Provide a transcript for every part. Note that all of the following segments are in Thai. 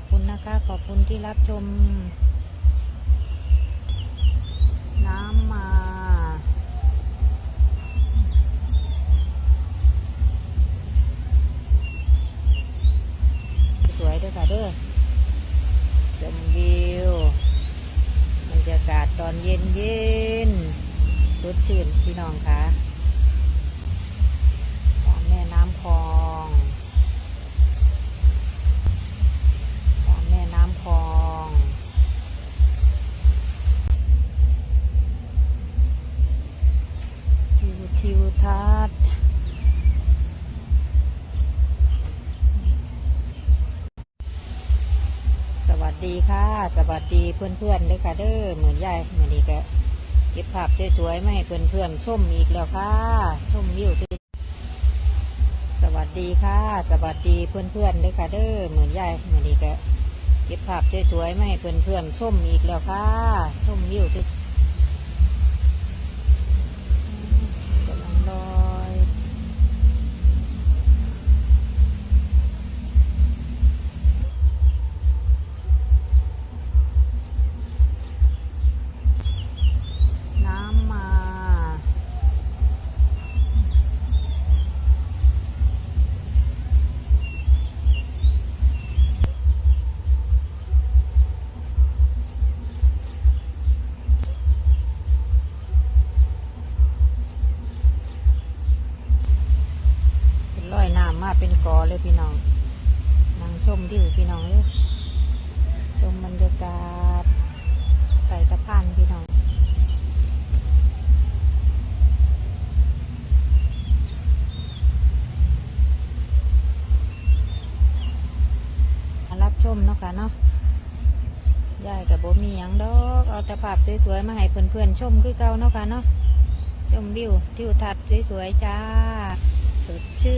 ขอบคุณที่รับชม น้ำมาสวยด้วยค่ะเด้อชมวิวบรรยากาศตอนเย็นเย็นๆสดชื่นพี่น้องค่ะ ทิวทัศน์สวัสดีค่ะ สวัสดีเพื่อนๆด้วยค่ะเด้อเหมือนยายเหมือนนี้ก็เก็บภาพสวยๆมาให้เพื่อนๆชมอีกแล้วค่ะชมวิวที่สวัสดีค่ะ สวัสดีเพื่อนๆด้วยค่ะเด้อเหมือนยายเหมือนนี้ก็เก็บภาพสวยๆมาให้เพื่อนๆชมอีกแล้วค่ะชมวิวที่ เป็นกอเลยพี่น้องนั่งชมดิวพี่น้องเลยชมบรรยากาศไต่ตะพานพี่น้องรับชมเนาะค่ะเนาะยายกับโบมีหยังดอกเอาแต่ภาพสวยๆมาให้เพื่อนๆชมคือเก่าเนาะค่ะเนาะชมวิวทิวทัศน์สวยๆจ้าสดชื่น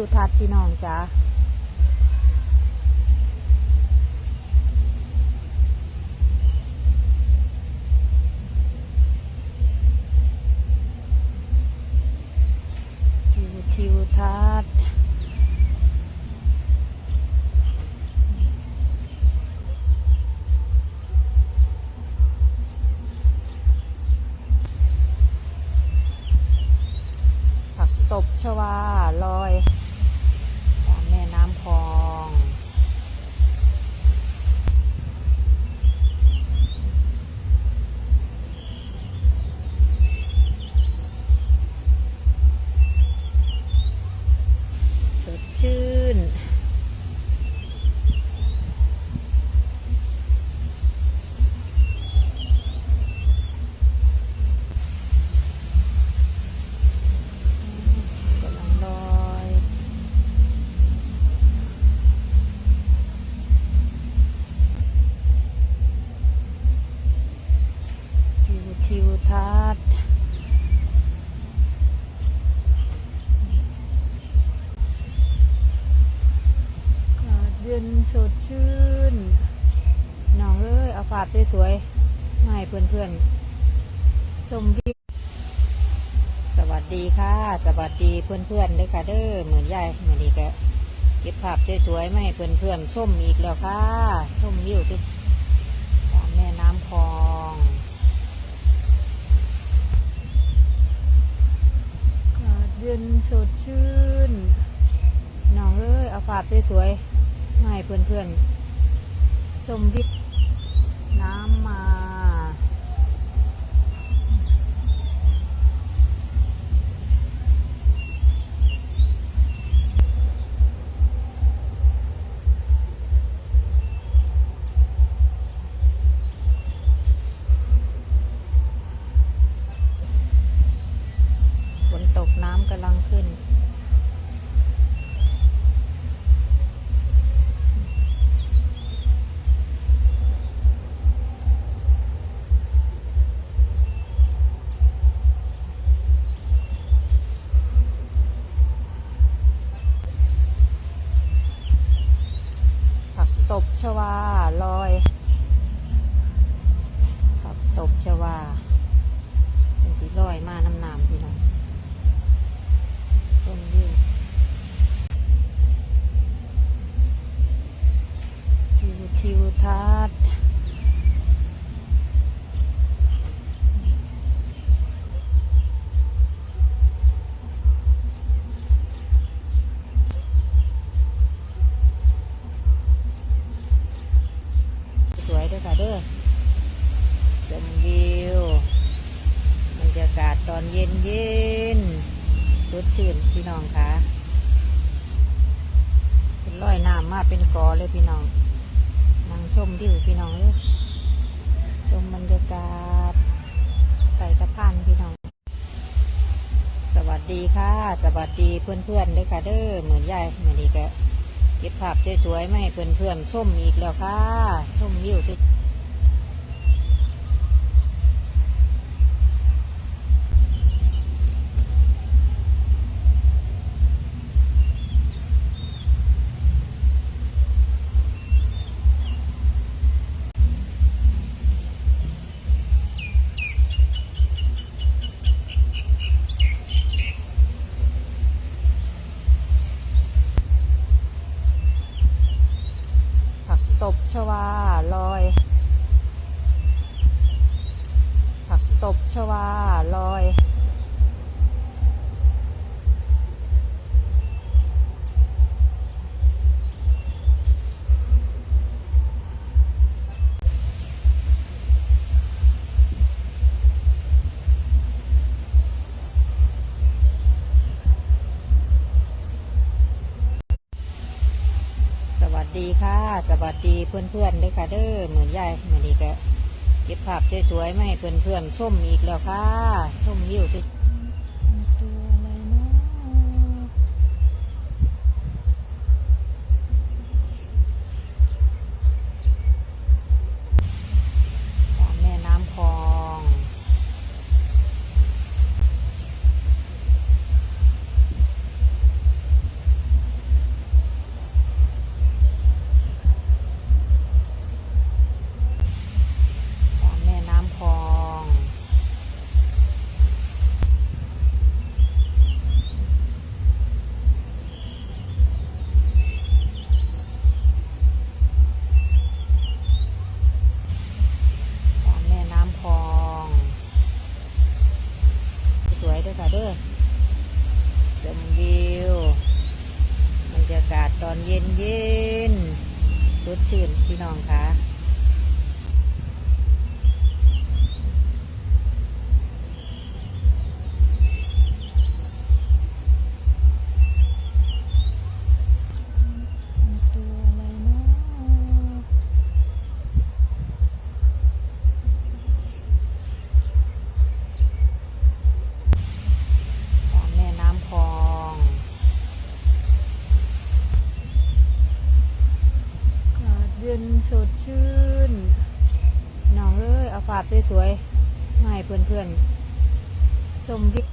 ทิวทัศน์พี่น้องจ้าทิวทิวทัศน์ผักตบชวา ย็นสดชื่นน้องเอ้ยเอาภาพสวยๆมาให้เพื่อนๆชมวิวสวัสดีค่ะ สวัสดีเพื่อนๆด้วยค่ะเด้อเหมือนยายเหมือนนี้ก็เก็บภาพสวยๆมาให้เพื่อนๆชมอีกแล้วค่ะชมวิวที่ตามแม่น้ำคลองเย็นสดชื่นน้องเอ้ยเอาภาพสวยๆ ให้เพื่อนๆ ชมวิวน้ำมา ฝนตกน้ำกำลังขึ้น ชวาลอยผักตบชวาเป็นที่ลอยมาน้ำน้ำพี่น้องต้นยืนทิวทิวทัศน์ ตอนเย็นเย็นๆสชื่นพี่น้องค่ะ เป็นร้อยน้ำมาเป็นกอเลยพี่น้องนั่งชมวิวพี่น้องเลยชมบรรยากาศใส่ตะพานพี่น้อง สวัสดีค่ะ สวัสดีเพื่อนๆด้วยค่ะเด้อเหมือนยายเหมือนนี้ก็เก็บภาพสวยๆมาให้เพื่อนๆชมอีกแล้วค่ะชมวิวที่ ค่ะ สวัสดีเพื่อนๆด้วยค่ะเด้อเหมือนยายเหมือนนี้ก็เก็บภาพสวยๆมาให้เพื่อนๆชมอีกแล้วค่ะชมวิวที่ตัว สดชื่นน้องเอ้ยเอาภาพสวยๆมาให้เพื่อนๆชมวิว